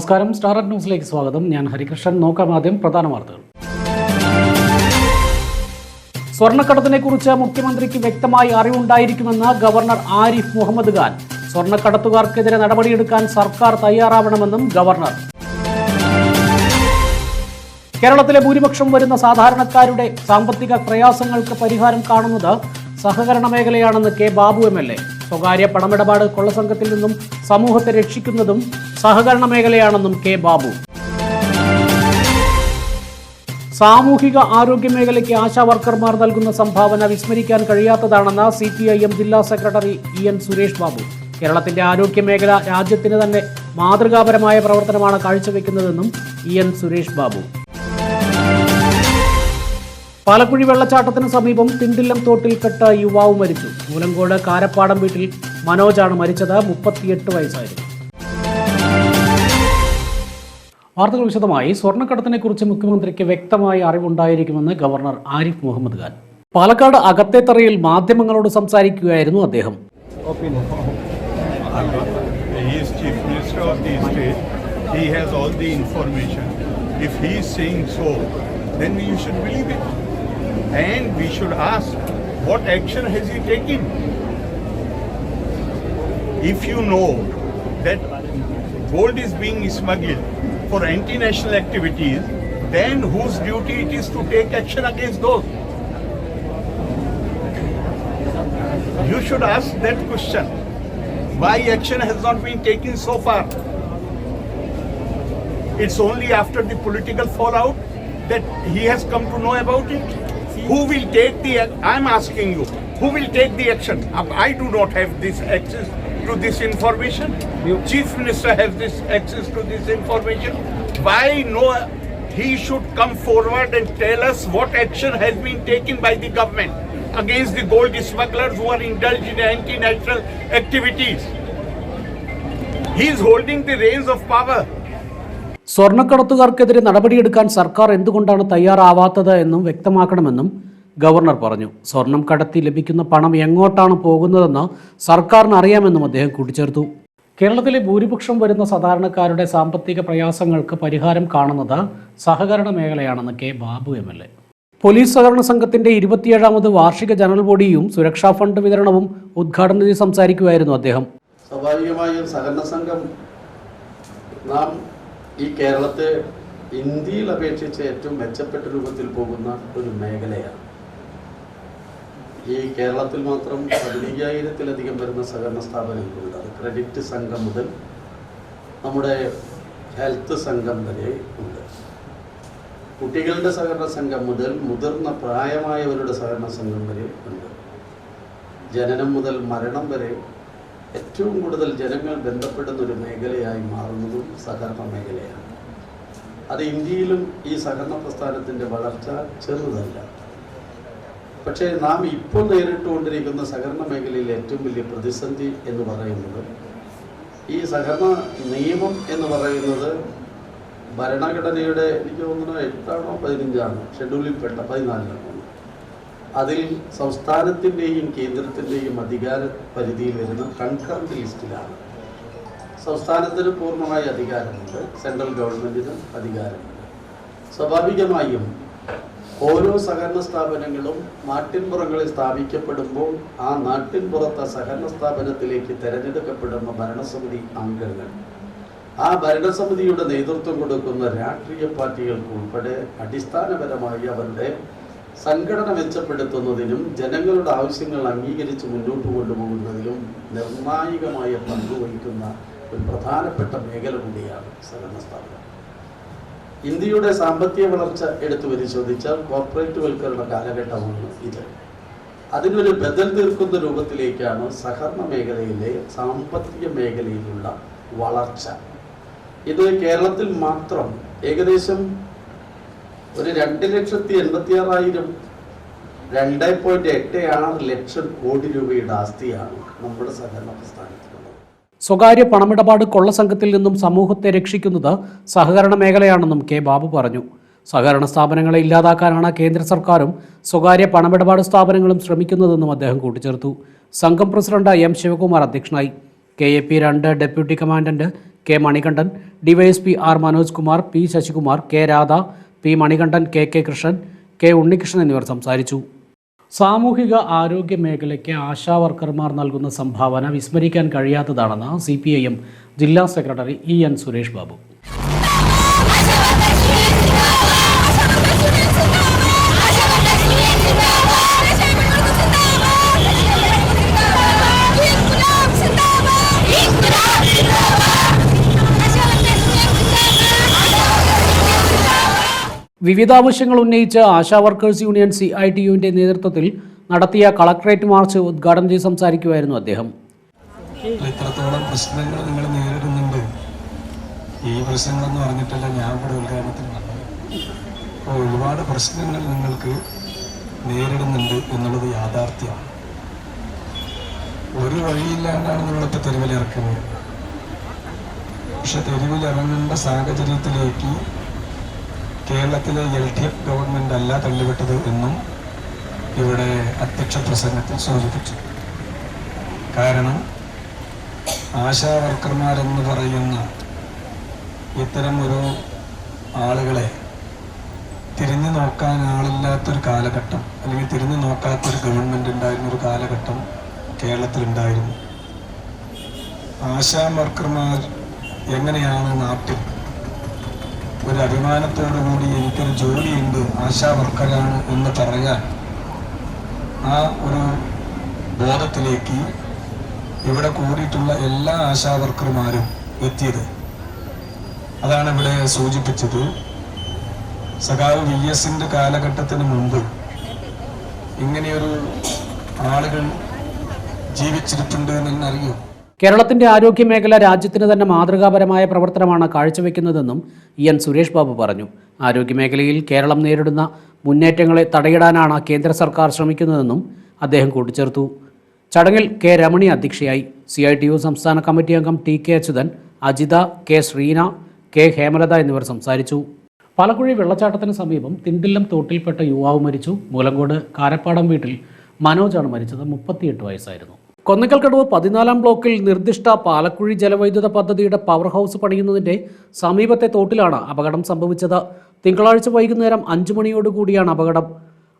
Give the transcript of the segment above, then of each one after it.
നമസ്കാരം. സ്റ്റാർ ന്യൂസിലേക്ക് സ്വാഗതം. ഞാൻ ഹരികൃഷ്ണൻ. നോക്കാം ആദ്യം പ്രധാന വാർത്തകൾ. സ്വർണക്കടത്തിനെ കുറിച്ച് മുഖ്യമന്ത്രിക്ക് വ്യക്തമായി അറിവുണ്ടായിരിക്കുമെന്ന് ഗവർണർ ആരിഫ് മുഹമ്മദ് ഖാൻ. സ്വർണക്കടത്തുകാർക്കെതിരെ നടപടിയെടുക്കാൻ സർക്കാർ തയ്യാറാവണമെന്നും ഗവർണർ. കേരളത്തിലെ ഭൂരിപക്ഷം വരുന്ന സാധാരണക്കാരുടെ സാമ്പത്തിക പ്രയാസങ്ങൾക്ക് പരിഹാരം കാണുന്നത് സഹകരണ മേഖലയാണെന്ന് K Babu M L A. സ്വകാര്യ പണമിടപാട് കൊള്ളസംഘത്തിൽ നിന്നും സമൂഹത്തെ രക്ഷിക്കുന്നതും സഹകരണ മേഖലയാണെന്നും കെ ബാബു. സാമൂഹിക ആരോഗ്യ മേഖലയ്ക്ക് ആശാ വർക്കർമാർ നൽകുന്ന സംഭാവന വിസ്മരിക്കാൻ കഴിയാത്തതാണെന്ന് സി പി ഐ എം ജില്ലാ secretary E N Suresh Babu. കേരളത്തിന്റെ ആരോഗ്യ മേഖല രാജ്യത്തിന് തന്നെ മാതൃകാപരമായ പ്രവർത്തനമാണ് കാഴ്ചവെക്കുന്നതെന്നും ഇ എൻ സുരേഷ് ബാബു. പാലക്കുഴി വെള്ളച്ചാട്ടത്തിന് സമീപം തിണ്ടില്ലം തോട്ടിൽ കെട്ട യുവാവ് മരിച്ചു. മൂലങ്കോട് കാരപ്പാടം വീട്ടിൽ മനോജാണ് മരിച്ചത്. മുപ്പത്തിയെട്ട് വയസ്സായിരുന്നു. വാർത്തകൾ വിശദമായി. സ്വർണക്കടത്തിനെ കുറിച്ച് മുഖ്യമന്ത്രിക്ക് വ്യക്തമായ അറിവുണ്ടായിരിക്കുമെന്ന് ഗവർണർ ആരിഫ് മുഹമ്മദ് ഖാൻ. പാലക്കാട് അകത്തേത്തറയിൽ മാധ്യമങ്ങളോട് സംസാരിക്കുകയായിരുന്നു അദ്ദേഹം. And we should ask, what action has he taken? If you know that gold is being smuggled for anti-national activities, then whose duty it is to take action against those? You should ask that question. Why action has not been taken so far? It's only after the political fallout that he has come to know about it. Who will take the? I'm asking you. Who will take the action? Um, I do not have this access to this information. Chief Minister has this access to this information. Why no? He should come forward and tell us what action has been taken by the government against the gold smugglers who are indulged in anti-national activities. He is holding the reins of power. സ്വർണക്കടത്തുകാർക്കെതിരെ നടപടിയെടുക്കാൻ സർക്കാർ എന്തുകൊണ്ടാണ് തയ്യാറാവാത്തത് എന്നും വ്യക്തമാക്കണമെന്നും governor പറഞ്ഞു. സ്വർണം കടത്തി ലഭിക്കുന്ന പണം എങ്ങോട്ടാണ് പോകുന്നതെന്ന് സർക്കാരിന് അറിയാമെന്നും അദ്ദേഹം കൂട്ടിച്ചേർത്തു. കേരളത്തിലെ ഭൂരിപക്ഷം വരുന്ന സാധാരണക്കാരുടെ സാമ്പത്തിക പ്രയാസങ്ങൾക്ക് പരിഹാരം കാണുന്നത് സഹകരണ മേഖലയാണെന്ന് K Babu M L A. Police സഹകരണ സംഘത്തിന്റെ ഇരുപത്തിയേഴാമത് വാർഷിക ജനറൽ ബോഡിയും സുരക്ഷാ ഫണ്ട് വിതരണവും ഉദ്ഘാടനം ചെയ്ത് സംസാരിക്കുകയായിരുന്നു അദ്ദേഹം. സ്വാഭാവികമായും സഹകരണ സംഘം നാം ഈ കേരളത്തെ ഇന്ത്യയിൽ അപേക്ഷിച്ച് ഏറ്റവും മെച്ചപ്പെട്ട രൂപത്തിൽ പോകുന്ന ഒരു മേഖലയാണ്. ഈ കേരളത്തിൽ മാത്രം പതിനയ്യായിരത്തിലധികം വരുന്ന സഹകരണ സ്ഥാപനങ്ങളുണ്ട്. അത് ക്രെഡിറ്റ് സംഘം മുതൽ നമ്മുടെ ഹെൽത്ത് സംഘം വരെ ഉണ്ട്. കുട്ടികളുടെ സഹകരണ സംഘം മുതൽ മുതിർന്ന പ്രായമായവരുടെ സഹകരണ സംഘം വരെ ഉണ്ട്. ജനനം മുതൽ മരണം വരെ ഏറ്റവും കൂടുതൽ ജനങ്ങൾ ബന്ധപ്പെടുന്ന ഒരു മേഖലയായി മാറുന്നതും സഹകരണ മേഖലയാണ്. അത് ഇന്ത്യയിലും ഈ സഹകരണ പ്രസ്ഥാനത്തിന്റെ വളർച്ച ചെറുതല്ല. പക്ഷേ നാം ഇപ്പോൾ നേരിട്ടുകൊണ്ടിരിക്കുന്ന സഹകരണ മേഖലയിലെ ഏറ്റവും വലിയ പ്രതിസന്ധി എന്ന് പറയുന്നത് ഈ സഹകരണ നിയമം എന്ന് പറയുന്നത് ഭരണഘടനയുടെ എനിക്ക് തോന്നുന്നു എട്ടാണോ പതിനഞ്ചാണോ ഷെഡ്യൂളിൽപ്പെട്ട പതിനാലിനാണോ അതിൽ സംസ്ഥാനത്തിന്റെയും കേന്ദ്രത്തിന്റെയും അധികാര പരിധിയിൽ വരുന്ന കൺകറന്റ് ലിസ്റ്റിലാണ്. സംസ്ഥാനത്തിന് പൂർണമായ അധികാരമുണ്ട് സെൻട്രൽ ഗവൺമെന്റിന് അധികാരമുണ്ട്. സ്വാഭാവികമായും ഓരോ സഹകരണ സ്ഥാപനങ്ങളും നാട്ടിൻപുറങ്ങളിൽ സ്ഥാപിക്കപ്പെടുമ്പോൾ ആ നാട്ടിൻപുറത്തെ സഹകരണ സ്ഥാപനത്തിലേക്ക് തിരഞ്ഞെടുക്കപ്പെടുന്ന ഭരണസമിതി അംഗങ്ങൾ. ആ ഭരണസമിതിയുടെ നേതൃത്വം കൊടുക്കുന്ന രാഷ്ട്രീയ പാർട്ടികൾക്ക് ഉൾപ്പെടെ അടിസ്ഥാനപരമായി അവരുടെ സംഘടന മെച്ചപ്പെടുത്തുന്നതിനും ജനങ്ങളുടെ ആവശ്യങ്ങൾ അംഗീകരിച്ച് മുന്നോട്ട് കൊണ്ടുപോകുന്നതിലും നിർണായകമായ പങ്ക് വഹിക്കുന്ന ഒരു പ്രധാനപ്പെട്ട മേഖല കൂടിയാണ് സഹകരണ സ്ഥാപനം ഇന്ത്യയുടെ സാമ്പത്തിക വളർച്ച എടുത്തു പരിശോധിച്ചാൽ കോർപ്പറേറ്റ് വൽക്കരണ കാലഘട്ടമാണ് ഇത്. അതിനൊരു ബദൽ തീർക്കുന്ന രൂപത്തിലേക്കാണ് സഹകരണ മേഖലയിലെ സാമ്പത്തിക മേഖലയിലുള്ള വളർച്ച. ഇത് കേരളത്തിൽ മാത്രം ഏകദേശം ഒരു രണ്ട് ലക്ഷത്തി എൺപത്തി ആറായിരം. രണ്ട് പോയിന്റ് എട്ട് ആറ് ലക്ഷം കോടി രൂപയുടെ ആസ്തിയാണ് നമ്മുടെ സഹകരണ പ്രസ്ഥാനത്തിൽ സ്വകാര്യ പണമിടപാട് കൊള്ള സംഘത്തിൽ നിന്നും സമൂഹത്തെ രക്ഷിക്കുന്നത് സഹകരണ മേഖലയാണെന്നും കെ ബാബു പറഞ്ഞു. സഹകരണ സ്ഥാപനങ്ങളെ ഇല്ലാതാക്കാനാണ് കേന്ദ്ര സർക്കാരും സ്വകാര്യ പണമിടപാട് സ്ഥാപനങ്ങളും ശ്രമിക്കുന്നതെന്നും അദ്ദേഹം കൂട്ടിച്ചേർത്തു. സംഘം പ്രസിഡന്റ് എം ശിവകുമാർ അധ്യക്ഷനായി. കെ എ പി രണ്ട് deputy commandant K Manikandan DYSP R Manoj Kumar P Sasikumar K Radha P Manikandan K K Krishnan K Unnikrishnan എന്നിവർ സംസാരിച്ചു. സാമൂഹിക ആരോഗ്യ മേഖലയ്ക്ക് ആശാ വർക്കർമാർ നൽകുന്ന സംഭാവന വിസ്മരിക്കാൻ കഴിയാത്തതാണെന്ന് സി പി ഐ എം ജില്ലാ secretary E N Suresh Babu. വിവിധ ആവശ്യങ്ങൾ ഉന്നയിച്ച് ASHA workers union C I T യുവിന്റെ നേതൃത്വത്തിൽ നടത്തിയ കളക്ടറേറ്റ് മാർച്ച് ഉദ്ഘാടനം ചെയ്ത് സംസാരിക്കുമായിരുന്നു അദ്ദേഹം. ഇത്രത്തോളം പ്രശ്നങ്ങൾ നിങ്ങൾ നേരിടുന്നുണ്ട്. ഈ പ്രശ്നങ്ങളെന്ന് പറഞ്ഞിട്ടല്ല ഞാൻ ഇവിടെ അപ്പോൾ ഒരുപാട് പ്രശ്നങ്ങൾ നിങ്ങൾക്ക് നേരിടുന്നുണ്ട് എന്നുള്ളത് യാഥാർത്ഥ്യമാണ്. ഒരു വഴിയില്ലാണ്ടാണ് നിങ്ങളിപ്പോൾ തെരുവിലിറക്കുന്നത്. പക്ഷെ തെരുവിലിറങ്ങേണ്ട സാഹചര്യത്തിലേക്ക് കേരളത്തിലെ എൽ ഡി എഫ് ഗവൺമെന്റ് അല്ല തള്ളിവിട്ടത് എന്നും ഇവിടെ അധ്യക്ഷ പ്രസംഗത്തിൽ സൂചിപ്പിച്ചു. കാരണം ആശാ വർക്കർമാരെന്ന് പറയുന്ന ഇത്തരം ഒരു ആളുകളെ തിരിഞ്ഞു നോക്കാൻ ആളില്ലാത്തൊരു കാലഘട്ടം അല്ലെങ്കിൽ തിരിഞ്ഞു നോക്കാത്തൊരു ഗവൺമെന്റ് ഉണ്ടായിരുന്ന ഒരു കാലഘട്ടം കേരളത്തിലുണ്ടായിരുന്നു. ആശാ വർക്കർമാർ എങ്ങനെയാണ് നാട്ടിൽ ഒരു അഭിമാനത്തോടു കൂടി എനിക്കൊരു ജോലിയുണ്ട് ആശാ വർക്കറാണ് എന്ന് പറയാൻ ആ ഒരു ബോധത്തിലേക്ക് ഇവിടെ കൂടിയിട്ടുള്ള എല്ലാ ആശാ വർക്കർമാരും എത്തിയത്. അതാണ് ഇവിടെ സൂചിപ്പിച്ചത്. സഖാവ് വി എസിന്റെ കാലഘട്ടത്തിന് മുമ്പ് ഇങ്ങനെയൊരു ആളുകൾ ജീവിച്ചിരിപ്പുണ്ട് എന്ന് അറിയോ കേരളത്തിന്റെ ആരോഗ്യ മേഖല രാജ്യത്തിന് തന്നെ മാതൃകാപരമായ പ്രവർത്തനമാണ് കാഴ്ചവെക്കുന്നതെന്നും ഇ എൻ സുരേഷ് ബാബു പറഞ്ഞു. ആരോഗ്യ മേഖലയിൽ കേരളം നേരിടുന്ന മുന്നേറ്റങ്ങളെ തടയിടാനാണ് കേന്ദ്ര സർക്കാർ ശ്രമിക്കുന്നതെന്നും അദ്ദേഹം കൂട്ടിച്ചേർത്തു. ചടങ്ങിൽ കെ രമണി അധ്യക്ഷയായി. സി ഐ ടി യു സംസ്ഥാന കമ്മിറ്റി അംഗം T K Achuthan Ajitha K Sreena K Hemalatha എന്നിവർ സംസാരിച്ചു. പാലക്കുഴി വെള്ളച്ചാട്ടത്തിന് സമീപം തിണ്ടില്ലം തോട്ടിൽപ്പെട്ട യുവാവ് മരിച്ചു. മൂലങ്കോട് കാരപ്പാടം വീട്ടിൽ മനോജാണ് മരിച്ചത്. മുപ്പത്തിയെട്ട് വയസ്സായിരുന്നു. കൊന്നക്കൽക്കടവ് പതിനാലാം ബ്ലോക്കിൽ നിർദ്ദിഷ്ട പാലക്കുഴി ജലവൈദ്യുത പദ്ധതിയുടെ പവർ ഹൗസ് പണിയുന്നതിന്റെ സമീപത്തെ തോട്ടിലാണ് അപകടം സംഭവിച്ചത്. തിങ്കളാഴ്ച വൈകുന്നേരം അഞ്ചു മണിയോടുകൂടിയാണ് അപകടം.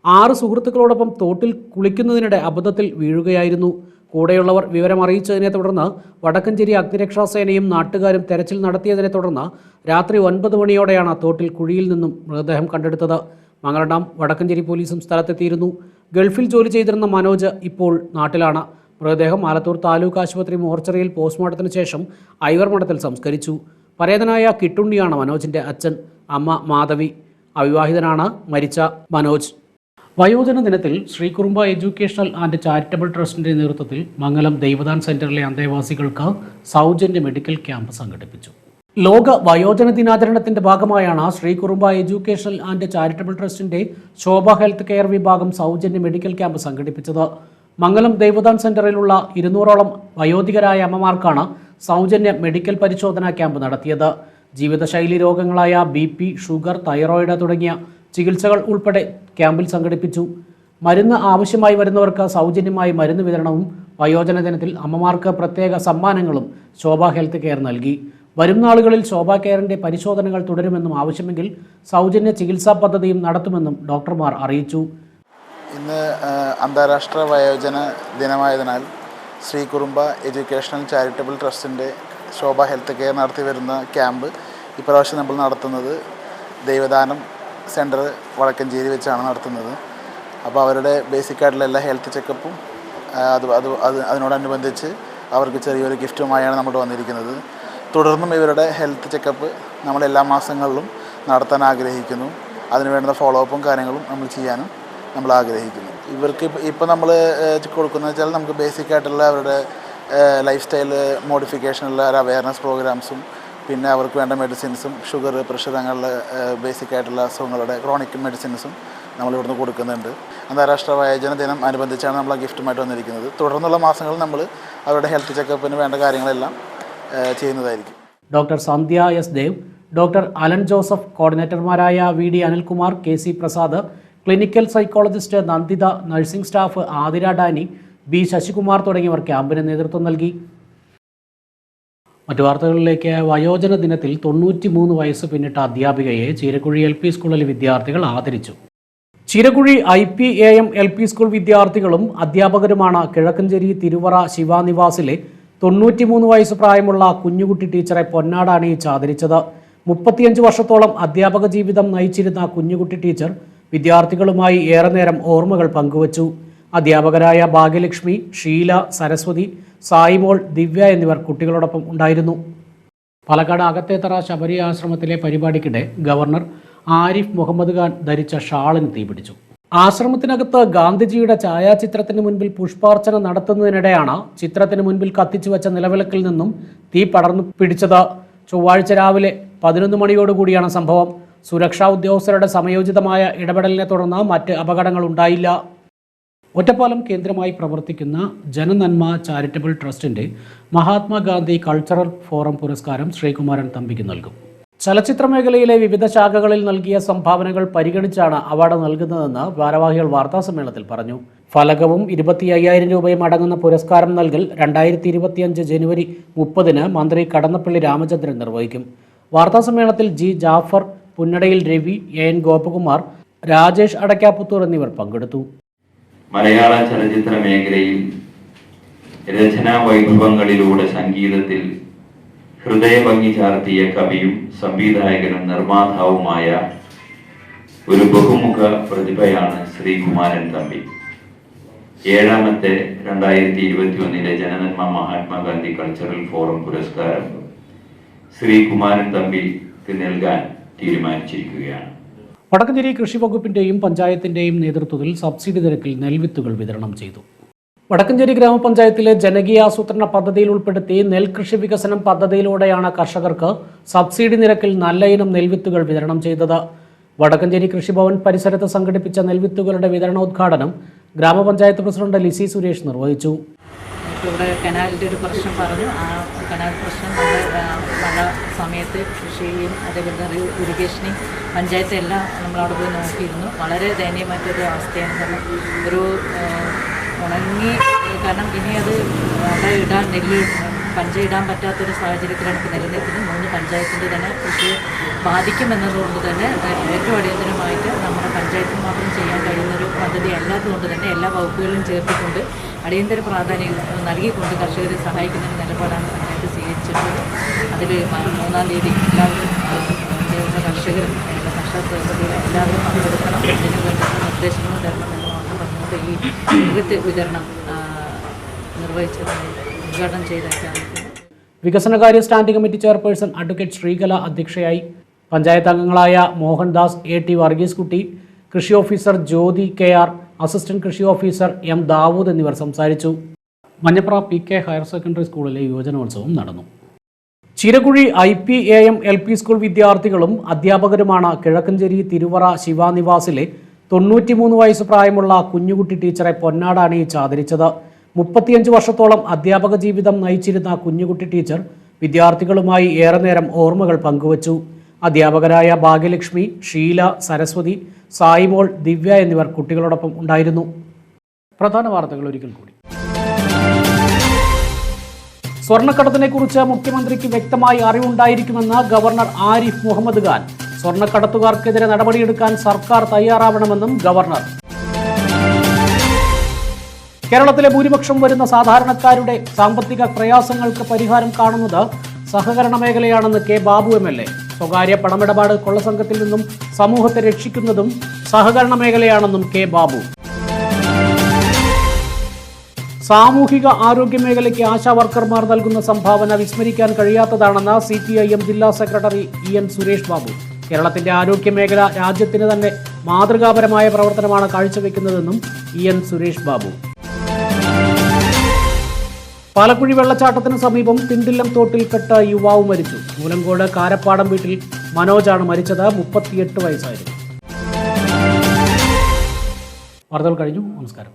ആറ് സുഹൃത്തുക്കളോടൊപ്പം തോട്ടിൽ കുളിക്കുന്നതിനിടെ അബദ്ധത്തിൽ വീഴുകയായിരുന്നു. കൂടെയുള്ളവർ വിവരം അറിയിച്ചതിനെ തുടർന്ന് വടക്കഞ്ചേരി അഗ്നിരക്ഷാസേനയും നാട്ടുകാരും തെരച്ചിൽ നടത്തിയതിനെ തുടർന്ന് രാത്രി ഒൻപത് മണിയോടെയാണ് തോട്ടിൽ കുഴിയിൽ നിന്നും മൃതദേഹം കണ്ടെടുത്തത്. മംഗളഡാം വടക്കഞ്ചേരി പോലീസും സ്ഥലത്തെത്തിയിരുന്നു. ഗൾഫിൽ ജോലി ചെയ്തിരുന്ന മനോജ് ഇപ്പോൾ നാട്ടിലാണ്. മൃതദേഹം ആലത്തൂർ താലൂക്ക് ആശുപത്രി മോർച്ചറിയിൽ പോസ്റ്റ്മോർട്ടത്തിന് ശേഷം ഐവർമഠത്തിൽ സംസ്കരിച്ചു. പരേതനായ കിട്ടുണ്ണിയാണ് മനോജിന്റെ അച്ഛൻ. അമ്മ മാധവി. അവിവാഹിതനാണ് മരിച്ച മനോജ്. വയോജന ദിനത്തിൽ ശ്രീകുറുമ്പ എഡ്യൂക്കേഷണൽ ആൻഡ് ചാരിറ്റബിൾ ട്രസ്റ്റിന്റെ നേതൃത്വത്തിൽ മംഗലം ദൈവദാൻ സെന്ററിലെ അന്തേവാസികൾക്ക് സൗജന്യ മെഡിക്കൽ ക്യാമ്പ് സംഘടിപ്പിച്ചു. ലോക വയോജന ദിനാചരണത്തിന്റെ ഭാഗമായാണ് ശ്രീകുറുമ്പ എഡ്യൂക്കേഷണൽ ആൻഡ് ചാരിറ്റബിൾ ട്രസ്റ്റിന്റെ ശോഭ ഹെൽത്ത് കെയർ വിഭാഗം സൗജന്യ മെഡിക്കൽ ക്യാമ്പ് സംഘടിപ്പിച്ചത്. മംഗലം ദൈവദാൻ സെന്ററിലുള്ള ഇരുന്നൂറോളം വയോധികരായ അമ്മമാർക്കാണ് സൗജന്യ മെഡിക്കൽ പരിശോധനാ ക്യാമ്പ് നടത്തിയത്. ജീവിതശൈലി രോഗങ്ങളായ ബി പി ഷുഗർ തൈറോയിഡ് തുടങ്ങിയ ചികിത്സകൾ ഉൾപ്പെടെ ക്യാമ്പിൽ സംഘടിപ്പിച്ചു. മരുന്ന് ആവശ്യമായി വരുന്നവർക്ക് സൗജന്യമായി മരുന്ന് വിതരണവും വയോജന ദിനത്തിൽ അമ്മമാർക്ക് പ്രത്യേക സമ്മാനങ്ങളും ശോഭ ഹെൽത്ത് കെയർ നൽകി. വരും നാളുകളിൽ ശോഭ കെയറിന്റെ പരിശോധനകൾ തുടരുമെന്നും ആവശ്യമെങ്കിൽ സൗജന്യ ചികിത്സാ പദ്ധതിയും നടത്തുമെന്നും ഡോക്ടർമാർ അറിയിച്ചു. അന്താരാഷ്ട്ര വയോജന ദിനമായതിനാൽ ശ്രീ കുറുമ്പ എഡ്യൂക്കേഷണൽ ചാരിറ്റബിൾ ട്രസ്റ്റിന്റെ ശോഭ ഹെൽത്ത് കെയർ നടത്തി വരുന്ന ക്യാമ്പ് ഇപ്രാവശ്യം നമ്മൾ നടത്തുന്നത് ദൈവദാനം സെന്റർ വടക്കഞ്ചേരി വെച്ചാണ് നടത്തുന്നത്. അപ്പോൾ അവരുടെ ബേസിക് ആയിട്ടുള്ള എല്ലാ ഹെൽത്ത് ചെക്കപ്പും അത് അത് അത് അതിനോടനുബന്ധിച്ച് അവർക്ക് ചെറിയൊരു ഗിഫ്റ്റുമായാണ് നമ്മൾ വന്നിരിക്കുന്നത്. തുടർന്നും ഇവരുടെ ഹെൽത്ത് ചെക്കപ്പ് നമ്മൾ എല്ലാ മാസങ്ങളിലും നടത്താൻ ആഗ്രഹിക്കുന്നു. അതിന് വേണ്ടുന്ന ഫോളോ അപ്പും കാര്യങ്ങളും നമ്മൾ ചെയ്യാനും നമ്മൾ ആഗ്രഹിക്കുന്നു ഇവർക്ക് ഇപ്പോൾ നമ്മൾ കൊടുക്കുന്ന വെച്ചാൽ നമുക്ക് ബേസിക് ആയിട്ടുള്ള അവരുടെ ലൈഫ് സ്റ്റൈൽ മോഡിഫിക്കേഷനുള്ള ഒരു അവയർനെസ് പ്രോഗ്രാംസും പിന്നെ അവർക്ക് വേണ്ട മെഡിസിൻസും ഷുഗർ പ്രഷർ അങ്ങനെയുള്ള ബേസിക് ആയിട്ടുള്ള അസുഖങ്ങളുടെ ക്രോണിക് മെഡിസിൻസും നമ്മൾ ഇവിടുന്ന് കൊടുക്കുന്നുണ്ട്. അന്താരാഷ്ട്ര വയോജന ദിനം അനുബന്ധിച്ചാണ് നമ്മൾ ആ ഗിഫ്റ്റുമായിട്ട് വന്നിരിക്കുന്നത്. തുടർന്നുള്ള മാസങ്ങളിൽ നമ്മൾ അവരുടെ ഹെൽത്ത് ചെക്കപ്പിന് വേണ്ട കാര്യങ്ങളെല്ലാം ചെയ്യുന്നതായിരിക്കും. Doctor Sandhya S Dev doctor Alan Joseph കോർഡിനേറ്റർമാരായ V D Anilkumar K C Prasad clinical psychologist Nanditha nursing staff Athira Dani B Sasikumar തുടങ്ങിയവർ ക്യാമ്പിന് നേതൃത്വം നൽകി. മറ്റു വാർത്തകളിലേക്ക് വയോജന ദിനത്തിൽ തൊണ്ണൂറ്റി മൂന്ന് വയസ്സ് പിന്നിട്ട അധ്യാപികയെ ചീരക്കുഴി എൽ പി സ്കൂളിലെ വിദ്യാർത്ഥികൾ ആദരിച്ചു. Cheerakuzhi I P A M L P school വിദ്യാർത്ഥികളും അധ്യാപകരുമാണ് കിഴക്കഞ്ചേരി തിരുവറ ശിവാനിവാസിലെ തൊണ്ണൂറ്റിമൂന്ന് വയസ്സ് പ്രായമുള്ള കുഞ്ഞുകുട്ടി ടീച്ചറെ പൊന്നാട അണിയിച്ച് ആദരിച്ചത്. മുപ്പത്തിയഞ്ച് വർഷത്തോളം അധ്യാപക ജീവിതം നയിച്ചിരുന്ന കുഞ്ഞുകുട്ടി ടീച്ചർ വിദ്യാർത്ഥികളുമായി ഏറെ നേരം ഓർമ്മകൾ പങ്കുവച്ചു. അധ്യാപകരായ ഭാഗ്യലക്ഷ്മി ഷീല സരസ്വതി സായിമോൾ ദിവ്യ എന്നിവർ കുട്ടികളോടൊപ്പം ഉണ്ടായിരുന്നു. പാലക്കാട് അകത്തേത്തറ ശബരി ആശ്രമത്തിലെ പരിപാടിക്കിടെ ഗവർണർ ആരിഫ് മുഹമ്മദ് ഖാൻ ധരിച്ച ഷാളിന് തീപിടിച്ചു ആശ്രമത്തിനകത്ത് ഗാന്ധിജിയുടെ ഛായാചിത്രത്തിന് മുൻപിൽ പുഷ്പാർച്ചന നടത്തുന്നതിനിടെയാണ് ചിത്രത്തിന് മുൻപിൽ കത്തിച്ചു വെച്ച നിലവിളക്കിൽ നിന്നും തീ പടർന്നു പിടിച്ചത്. ചൊവ്വാഴ്ച രാവിലെ പതിനൊന്ന് മണിയോടുകൂടിയാണ് സംഭവം. സുരക്ഷാ ഉദ്യോഗസ്ഥരുടെ സമയോചിതമായ ഇടപെടലിനെ തുടർന്ന് മറ്റ് അപകടങ്ങൾ ഉണ്ടായില്ല. ഒറ്റപ്പാലം കേന്ദ്രമായി പ്രവർത്തിക്കുന്ന ജനനന്മ ചാരിറ്റബിൾ ട്രസ്റ്റിന്റെ മഹാത്മാഗാന്ധി കൾച്ചറൽ ഫോറം പുരസ്കാരം ശ്രീകുമാരൻ തമ്പിക്ക് നൽകും. ചലച്ചിത്ര മേഖലയിലെ വിവിധ ശാഖകളിൽ നൽകിയ സംഭാവനകൾ പരിഗണിച്ചാണ് അവാർഡ് നൽകുന്നതെന്ന് ഭാരവാഹികൾ വാർത്താസമ്മേളനത്തിൽ പറഞ്ഞു. ഫലകവും ഇരുപത്തി അയ്യായിരം രൂപയും അടങ്ങുന്ന പുരസ്കാരം നൽകൽ രണ്ടായിരത്തി ഇരുപത്തിയഞ്ച് ജനുവരി മുപ്പതിന് മന്ത്രി കടന്നപ്പള്ളി രാമചന്ദ്രൻ നിർവഹിക്കും. വാർത്താസമ്മേളനത്തിൽ G Jafar Punnadayil Ravi A N Gopakumar Rajesh Adakkaputhur എന്നിവർ പങ്കെടുത്തു. മലയാള ചലച്ചിത്ര മേഖലയിൽ രചനാ വൈഭവങ്ങളിലൂടെ സംഗീതത്തിൽ ഹൃദയഭംഗി ചാർത്തിയ കവിയും സംവിധായകനും നിർമ്മാതാവുമായ ഒരു ബഹുമുഖ പ്രതിഭയാണ് ശ്രീകുമാരൻ തമ്പി. ഏഴാമത്തെ രണ്ടായിരത്തി ഇരുപത്തി ഒന്നിലെ ജനനന്മ മഹാത്മാഗാന്ധി കൾച്ചറൽ ഫോറം പുരസ്കാരം ശ്രീകുമാരൻ തമ്പിക്ക് നൽകാൻ തീരുമാനിച്ചിരിക്കുകയാണ്. വടക്കഞ്ചേരി കൃഷി വകുപ്പിന്റെയും പഞ്ചായത്തിന്റെയും നേതൃത്വത്തിൽ സബ്സിഡി നിരക്കിൽ നെൽവിത്തുകൾ വിതരണം ചെയ്തു. വടക്കഞ്ചേരി ഗ്രാമപഞ്ചായത്തിലെ ജനകീയാസൂത്രണ പദ്ധതിയിൽ ഉൾപ്പെടുത്തി നെൽകൃഷി വികസനം പദ്ധതിയിലൂടെയാണ് കർഷകർക്ക് സബ്സിഡി നിരക്കിൽ നല്ല ഇനം നെൽവിത്തുകൾ വിതരണം ചെയ്തത്. വടക്കഞ്ചേരി കൃഷിഭവൻ പരിസരത്ത് സംഘടിപ്പിച്ച നെൽവിത്തുകളുടെ വിതരണോദ്ഘാടനം ഗ്രാമപഞ്ചായത്ത് പ്രസിഡന്റ് ലിസി സുരേഷ് നിർവഹിച്ചു. ഇവിടെ കനാലിന്റെ ഒരു പ്രശ്നം പറഞ്ഞു. ആ കനാൽ പ്രശ്നം നമ്മൾ ആ, മഴ സമയത്ത് കൃഷിയും അതേപോലെ തന്നെ ഇറിഗേഷനെയും പഞ്ചായത്ത് എല്ലാം നമ്മളവിടെ പോയി നോക്കിയിരുന്നു. വളരെ ദയനീയമായിട്ടൊരു അവസ്ഥയാണ് ഒരു ഉണങ്ങി കാരണം ഇനി അത് അവിടെ ഇടാൻ നെല്ല് പഞ്ച ഇടാൻ പറ്റാത്തൊരു സാഹചര്യത്തിലാണ് ഇപ്പോൾ നിലനിൽക്കുന്നത്. മൂന്ന് പഞ്ചായത്തിന്റെ തന്നെ കൃഷിയെ ബാധിക്കുമെന്നതുകൊണ്ട് തന്നെ ഏറ്റവും അടിയന്തരമായിട്ട് നമ്മുടെ പഞ്ചായത്തിന് മാത്രം ചെയ്യാൻ കഴിയുന്നൊരു പദ്ധതി അല്ലാത്തതുകൊണ്ട് തന്നെ എല്ലാ വകുപ്പുകളും ചേർത്തിക്കൊണ്ട് അടിയന്തര പ്രാധാന്യം നൽകിക്കൊണ്ട് കർഷകരെ സഹായിക്കുന്ന നിലപാടാണ് പഞ്ചായത്ത് സ്വീകരിച്ചിട്ടുള്ളത്. അതിൽ മൂന്നാം തീയതി എല്ലാവരും കർഷകരും കർഷക എല്ലാവരും പങ്കെടുക്കണം. അതിന് വേണ്ടുന്ന നിർദ്ദേശങ്ങളും തരണം എന്ന് മാത്രം പറഞ്ഞുകൊണ്ട് ഈ വിതരണം ആ, നിർവഹിച്ചതായി ഉദ്ഘാടനം ചെയ്തേക്കാണ്. വികസനകാര്യ standing committee chairperson advocate Sreekala അധ്യക്ഷയായി. പഞ്ചായത്ത് അംഗങ്ങളായ മോഹൻദാസ് എ ടി വർഗീസ് കുട്ടി കൃഷി officer Jyothi K R assistant കൃഷി ഓഫീസർ എം ദാവൂദ് എന്നിവർ സംസാരിച്ചു. Manjapra P K higher secondary സ്കൂളിലെ യുവജനോത്സവം നടന്നു. Cheerakuzhi I P A M L P school വിദ്യാർത്ഥികളും അധ്യാപകരുമാണ് കിഴക്കഞ്ചേരി തിരുവറ ശിവാനിവാസിലെ തൊണ്ണൂറ്റിമൂന്ന് വയസ്സ് പ്രായമുള്ള കുഞ്ഞുകുട്ടി ടീച്ചറെ പൊന്നാട അണിയിച്ച് ആദരിച്ചത്. മുപ്പത്തിയഞ്ച് വർഷത്തോളം അധ്യാപക ജീവിതം നയിച്ചിരുന്ന കുഞ്ഞുകുട്ടി ടീച്ചർ വിദ്യാർത്ഥികളുമായി ഏറെ നേരം ഓർമ്മകൾ പങ്കുവച്ചു. അധ്യാപകരായ ഭാഗ്യലക്ഷ്മി ഷീല സരസ്വതി സായിമോൾ ദിവ്യ എന്നിവർ കുട്ടികളോടൊപ്പം ഉണ്ടായിരുന്നു. പ്രധാന വാർത്തകൾ ഒരിക്കൽ കൂടി. സ്വർണക്കടത്തിനെ കുറിച്ച് മുഖ്യമന്ത്രിക്ക് വ്യക്തമായി അറിവുണ്ടായിരിക്കുമെന്ന് ഗവർണർ ആരിഫ് മുഹമ്മദ് ഖാൻ. സ്വർണക്കടത്തുകാർക്കെതിരെ നടപടിയെടുക്കാൻ സർക്കാർ തയ്യാറാവണമെന്നും ഗവർണർ കേരളത്തിലെ ഭൂരിപക്ഷം വരുന്ന സാധാരണക്കാരുടെ സാമ്പത്തിക പ്രയാസങ്ങൾക്ക് പരിഹാരം കാണുന്നത് സഹകരണ മേഖലയാണെന്ന് K Babu M L A. സ്വകാര്യ പണമിടപാട് കൊള്ളസംഘത്തിൽ നിന്നും സമൂഹത്തെ രക്ഷിക്കുന്നതും സഹകരണ മേഖലയാണെന്നും കെ ബാബു. സാമൂഹിക ആരോഗ്യ മേഖലയ്ക്ക് ആശാ വർക്കർമാർ നൽകുന്ന സംഭാവന വിസ്മരിക്കാൻ കഴിയാത്തതാണെന്ന് സി പി ഐ എം ജില്ലാ secretary E N Suresh Babu. കേരളത്തിന്റെ ആരോഗ്യ മേഖല രാജ്യത്തിന് തന്നെ മാതൃകാപരമായ പ്രവർത്തനമാണ് കാഴ്ചവെക്കുന്നതെന്നും ഇ എൻ സുരേഷ് ബാബു. പാലക്കുഴി വെള്ളച്ചാട്ടത്തിന് സമീപം തിണ്ടില്ലം തോട്ടിൽ കെട്ട യുവാവ് മരിച്ചു. മൂലങ്കോട് കാരപ്പാടം വീട്ടിൽ മനോജാണ് മരിച്ചത്. മുപ്പത്തിയെട്ട് വയസ്സായിരുന്നു. വാർത്തകൾ കഴിഞ്ഞു. നമസ്കാരം.